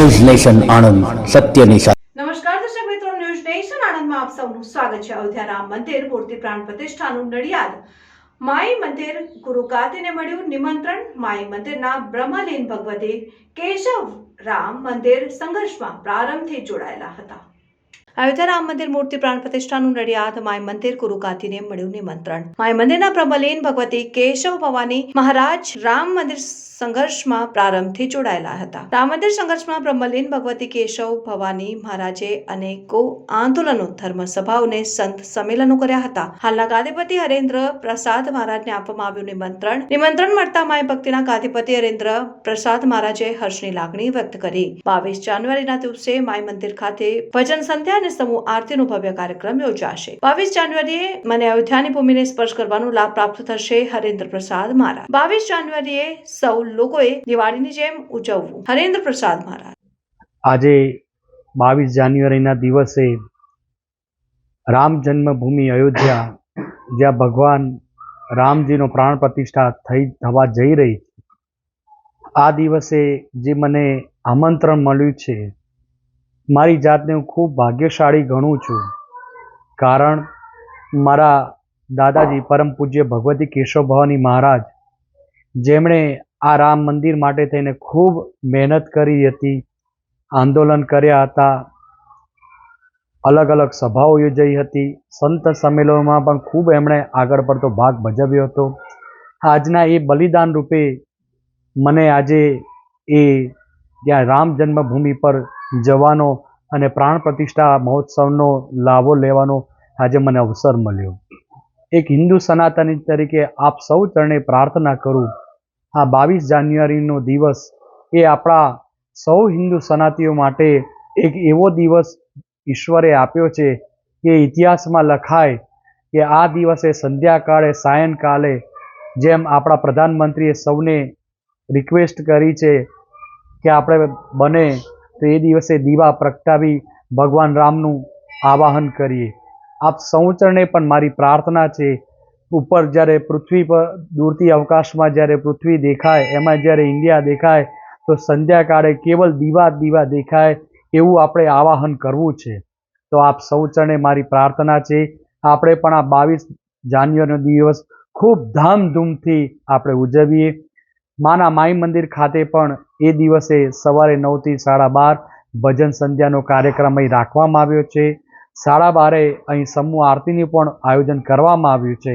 News nation Anand સત્યની સાથે નમસ્કાર દર્શક મિત્રો, ન્યૂઝ નેશન આણંદમાં આપ સૌનું સ્વાગત છે. અયોધ્યા રામ મંદિર મૂર્તિ પ્રાણ પ્રતિષ્ઠાનું નડિયાદ. માઈ મંદિર ગુરુ ગાદીને મળ્યું. નિમંત્રણ, માઈ મંદિરના બ્રહ્મલીન ભગવતી કેશવ રામ મંદિર સંઘર્ષમાં પ્રારંભથી જોડાયેલા હતા. અયોધ્યા રામ મંદિર મૂર્તિ પ્રાણ પ્રતિષ્ઠાનું નડિયાદ માય મંદિર ગાદીને મળ્યું નિમંત્રણ. માય મંદિરના બ્રહ્મલીન ભગવતી કેશવ ભવાની મહારાજ રામ મંદિર સંઘર્ષમાં પ્રારંભથી જોડાયેલા હતા. રામ મંદિર સંઘર્ષમાં બ્રહ્મલીન ભગવતી કેશવ ભવાની મહારાજે અનેકો આંદોલનો ધર્મ સભાઓને સંત સંમેલનો કર્યા હતા. હાલના ગાદીપતિ હરેન્દ્ર પ્રસાદ મહારાજને આપવામાં આવ્યું નિમંત્રણ. નિમંત્રણ મળતા માય ભક્તિના ગાદીપતિ હરેન્દ્ર પ્રસાદ મહારાજે હર્ષની લાગણી વ્યક્ત કરી. બાવીસ જાન્યુઆરીના દિવસે માય મંદિર ખાતે ભજન સંધ્યા અને સમૂહ આરતીનો ભવ્ય કાર્યક્રમ યોજાશે. બાવીસ જાન્યુઆરીએ મને અયોધ્યાની ભૂમિને સ્પર્શ કરવાનો લાભ પ્રાપ્ત થશે હરેન્દ્ર પ્રસાદ મહારાજ. બાવીસ જાન્યુઆરીએ સૌ લોકોએ દિવાળીની જેમ ઉજવવું. હરેન્દ્ર પ્રસાદ મહારાજ. આજે બાવીસ જાન્યુઆરીના દિવસે રામ જન્મભૂમિ અયોધ્યા, જ્યાં ભગવાન રામજીનો પ્રાણ પ્રતિષ્ઠા થઈ થવા જઈ રહી આ દિવસે જે મને આમંત્રણ મળ્યું છે મારી જાતને હું ખૂબ ભાગ્યશાળી ગણું છું. કારણ મારા દાદાજી પરમ પૂજ્ય ભગવતી કેશવ ભવાની મહારાજ, જેમણે આ રામ મંદિર માટે થઈને ખૂબ મહેનત કરી હતી, આંદોલન કર્યા હતા અલગ અલગ સભાઓ યોજાઈ હતી, સંત સંમેલનોમાં પણ ખૂબ એમણે આગળ પડતો ભાગ ભજવ્યો હતો. આજના એ બલિદાન રૂપે મને આજે એ ત્યાં રામ જન્મભૂમિ પર જવાનો અને પ્રાણ પ્રતિષ્ઠા મહોત્સવનો લાભો લેવાનો આજે મને અવસર મળ્યો. એક હિન્દુ સનાતની તરીકે આપ સૌ ચરણે પ્રાર્થના કરું, આ બાવીસ જાન્યુઆરીનો દિવસ એ આપણા સૌ હિન્દુ સનાતીઓ માટે એક એવો દિવસ ઈશ્વરે આપ્યો છે કે ઇતિહાસમાં લખાય કે આ દિવસે સંધ્યાકાળે, સાયંકાલે જેમ આપણા પ્રધાનમંત્રીએ સૌને રિક્વેસ્ટ કરી છે કે આપણે બને તો એ દિવસે દીવા પ્રગટાવી ભગવાન રામનું આવાહન કરીએ. આપ સૌચરણે પણ મારી પ્રાર્થના છે, ઉપર જ્યારે પૃથ્વી પર દૂરથી અવકાશમાં જ્યારે પૃથ્વી દેખાય, એમાં જ્યારે ઇન્ડિયા દેખાય, તો સંધ્યાકાળે કેવલ દીવા દીવા દેખાય એવું આપણે આવાહન કરવું છે. તો આપ સૌચરણે મારી પ્રાર્થના છે, આપણે પણ આ બાવીસ જાન્યુઆરીનો દિવસ ખૂબ ધામધૂમથી આપણે ઉજવીએ. માના માઈ મંદિર ખાતે પણ એ દિવસે સવારે નવથી સાડા બાર ભજન સંધ્યાનો કાર્યક્રમ અહીં રાખવામાં આવ્યો છે. સાડા બારે અહીં સમૂહ આરતીનું પણ આયોજન કરવામાં આવ્યું છે.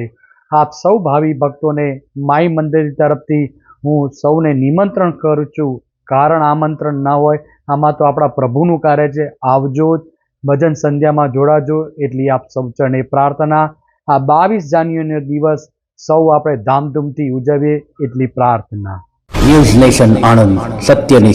આપ સૌ ભાવિ ભક્તોને માઈ મંદિર તરફથી હું સૌને નિમંત્રણ કરું છું. કારણ આમંત્રણ ના હોય, આમાં તો આપણા પ્રભુનું કાર્ય છે. આવજો ભજન સંધ્યામાં જોડાજો. એટલી આપ સૌ ચરણે પ્રાર્થના. આ બાવીસ જાન્યુઆરીનો દિવસ સૌ આપણે ધામધૂમથી ઉજવીએ એટલી પ્રાર્થના. ન્યૂઝ નેશન આણંદ સત્યની